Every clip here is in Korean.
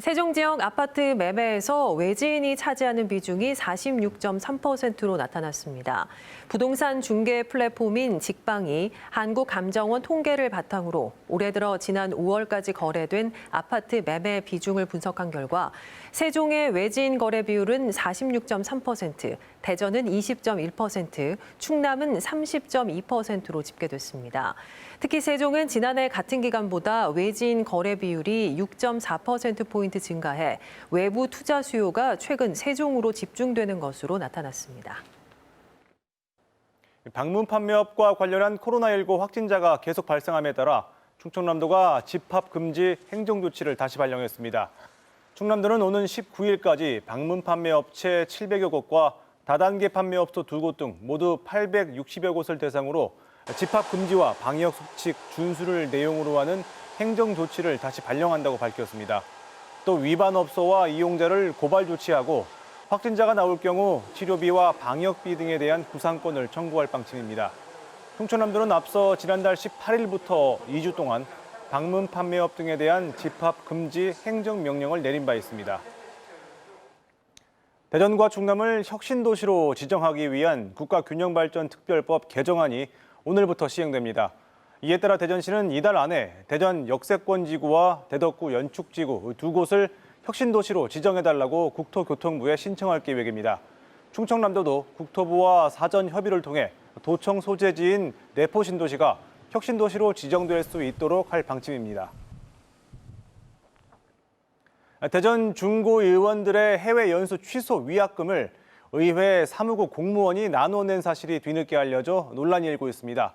세종 지역 아파트 매매에서 외지인이 차지하는 비중이 46.3%로 나타났습니다. 부동산 중개 플랫폼인 직방이 한국감정원 통계를 바탕으로 올해 들어 지난 5월까지 거래된 아파트 매매 비중을 분석한 결과 세종의 외지인 거래 비율은 46.3%, 대전은 20.1%, 충남은 30.2%로 집계됐습니다. 특히 세종은 지난해 같은 기간보다 외지인 거래 비율이 6.4%포인트 증가해 외부 투자 수요가 최근 세종으로 집중되는 것으로 나타났습니다. 방문 판매업과 관련한 코로나19 확진자가 계속 발생함에 따라 충청남도가 집합 금지 행정 조치를 다시 발령했습니다. 충남도는 오는 19일까지 방문 판매 업체 700여 곳과 다단계 판매업소 2곳 등 모두 860여 곳을 대상으로 집합 금지와 방역 수칙 준수를 내용으로 하는 행정 조치를 다시 발령한다고 밝혔습니다. 또 위반 업소와 이용자를 고발 조치하고 확진자가 나올 경우 치료비와 방역비 등에 대한 구상권을 청구할 방침입니다. 충청남도는 앞서 지난달 18일부터 2주 동안 방문 판매업 등에 대한 집합 금지 행정명령을 내린 바 있습니다. 대전과 충남을 혁신도시로 지정하기 위한 국가균형발전특별법 개정안이 오늘부터 시행됩니다. 이에 따라 대전시는 이달 안에 대전 역세권 지구와 대덕구 연축 지구 두 곳을 혁신 도시로 지정해 달라고 국토교통부에 신청할 계획입니다. 충청남도도 국토부와 사전 협의를 통해 도청 소재지인 내포 신도시가 혁신 도시로 지정될 수 있도록 할 방침입니다. 대전 중고 의원들의 해외 연수 취소 위약금을 의회 사무국 공무원이 나눠낸 사실이 뒤늦게 알려져 논란이 일고 있습니다.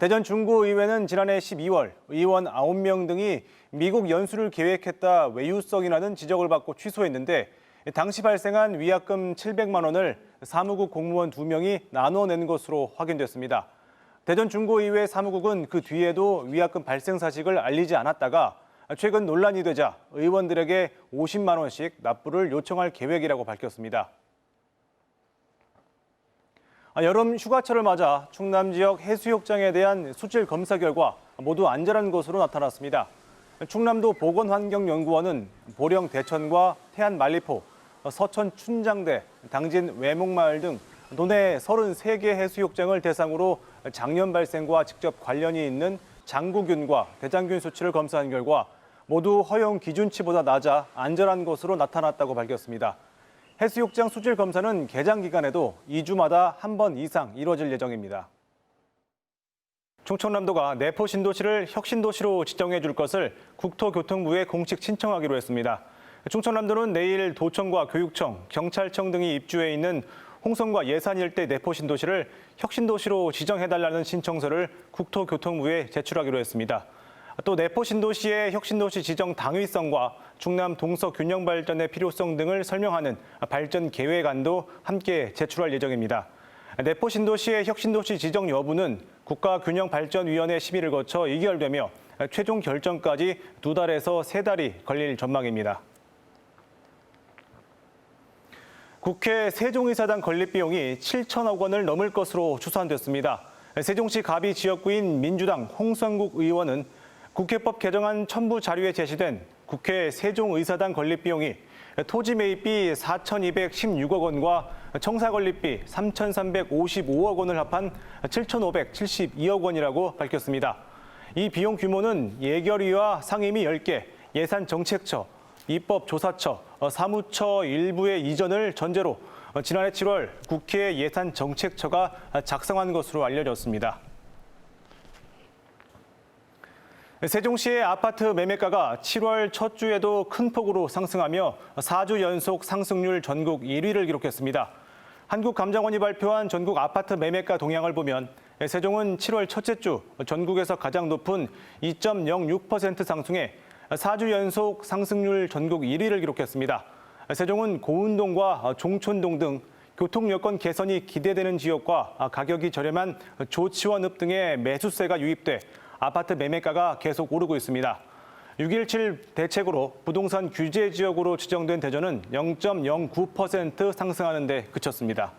대전 중구의회는 지난해 12월 의원 9명 등이 미국 연수를 계획했다 외유성이라는 지적을 받고 취소했는데 당시 발생한 위약금 700만 원을 사무국 공무원 2명이 나눠낸 것으로 확인됐습니다. 대전 중고의회 사무국은 그 뒤에도 위약금 발생 사실을 알리지 않았다가 최근 논란이 되자 의원들에게 50만 원씩 납부를 요청할 계획이라고 밝혔습니다. 아, 여름 휴가철을 맞아 충남 지역 해수욕장에 대한 수질 검사 결과 모두 안전한 것으로 나타났습니다. 충남도 보건환경연구원은 보령 대천과 태안 만리포, 서천 춘장대, 당진 외목마을 등 도내 33개 해수욕장을 대상으로 작년 발생과 직접 관련이 있는 장구균과 대장균 수치를 검사한 결과 모두 허용 기준치보다 낮아 안전한 것으로 나타났다고 밝혔습니다. 해수욕장 수질 검사는 개장 기간에도 2주마다 한 번 이상 이뤄질 예정입니다. 충청남도가 내포 신도시를 혁신도시로 지정해 줄 것을 국토교통부에 공식 신청하기로 했습니다. 충청남도는 내일 도청과 교육청, 경찰청 등이 입주해 있는 홍성과 예산 일대 내포 신도시를 혁신도시로 지정해달라는 신청서를 국토교통부에 제출하기로 했습니다. 또 내포 신도시의 혁신도시 지정 당위성과 충남 동서 균형 발전의 필요성 등을 설명하는 발전 계획안도 함께 제출할 예정입니다. 내포 신도시의 혁신도시 지정 여부는 국가균형발전위원회 심의를 거쳐 의결되며 최종 결정까지 두 달에서 세 달이 걸릴 전망입니다. 국회 세종의사당 건립 비용이 7천억 원을 넘을 것으로 추산됐습니다. 세종시 가비 지역구인 민주당 홍성국 의원은 국회법 개정안 첨부 자료에 제시된 국회 세종의사당 건립 비용이 토지 매입비 4,216억 원과 청사 건립비 3,355억 원을 합한 7,572억 원이라고 밝혔습니다. 이 비용 규모는 예결위와 상임위 10개, 예산정책처, 입법조사처, 사무처 일부의 이전을 전제로 지난해 7월 국회 예산정책처가 작성한 것으로 알려졌습니다. 세종시의 아파트 매매가가 7월 첫 주에도 큰 폭으로 상승하며 4주 연속 상승률 전국 1위를 기록했습니다. 한국감정원이 발표한 전국 아파트 매매가 동향을 보면 세종은 7월 첫째 주 전국에서 가장 높은 2.06% 상승해 4주 연속 상승률 전국 1위를 기록했습니다. 세종은 고운동과 종촌동 등 교통 여건 개선이 기대되는 지역과 가격이 저렴한 조치원읍 등의 매수세가 유입돼 아파트 매매가가 계속 오르고 있습니다. 6.17 대책으로 부동산 규제 지역으로 지정된 대전은 0.09% 상승하는 데 그쳤습니다.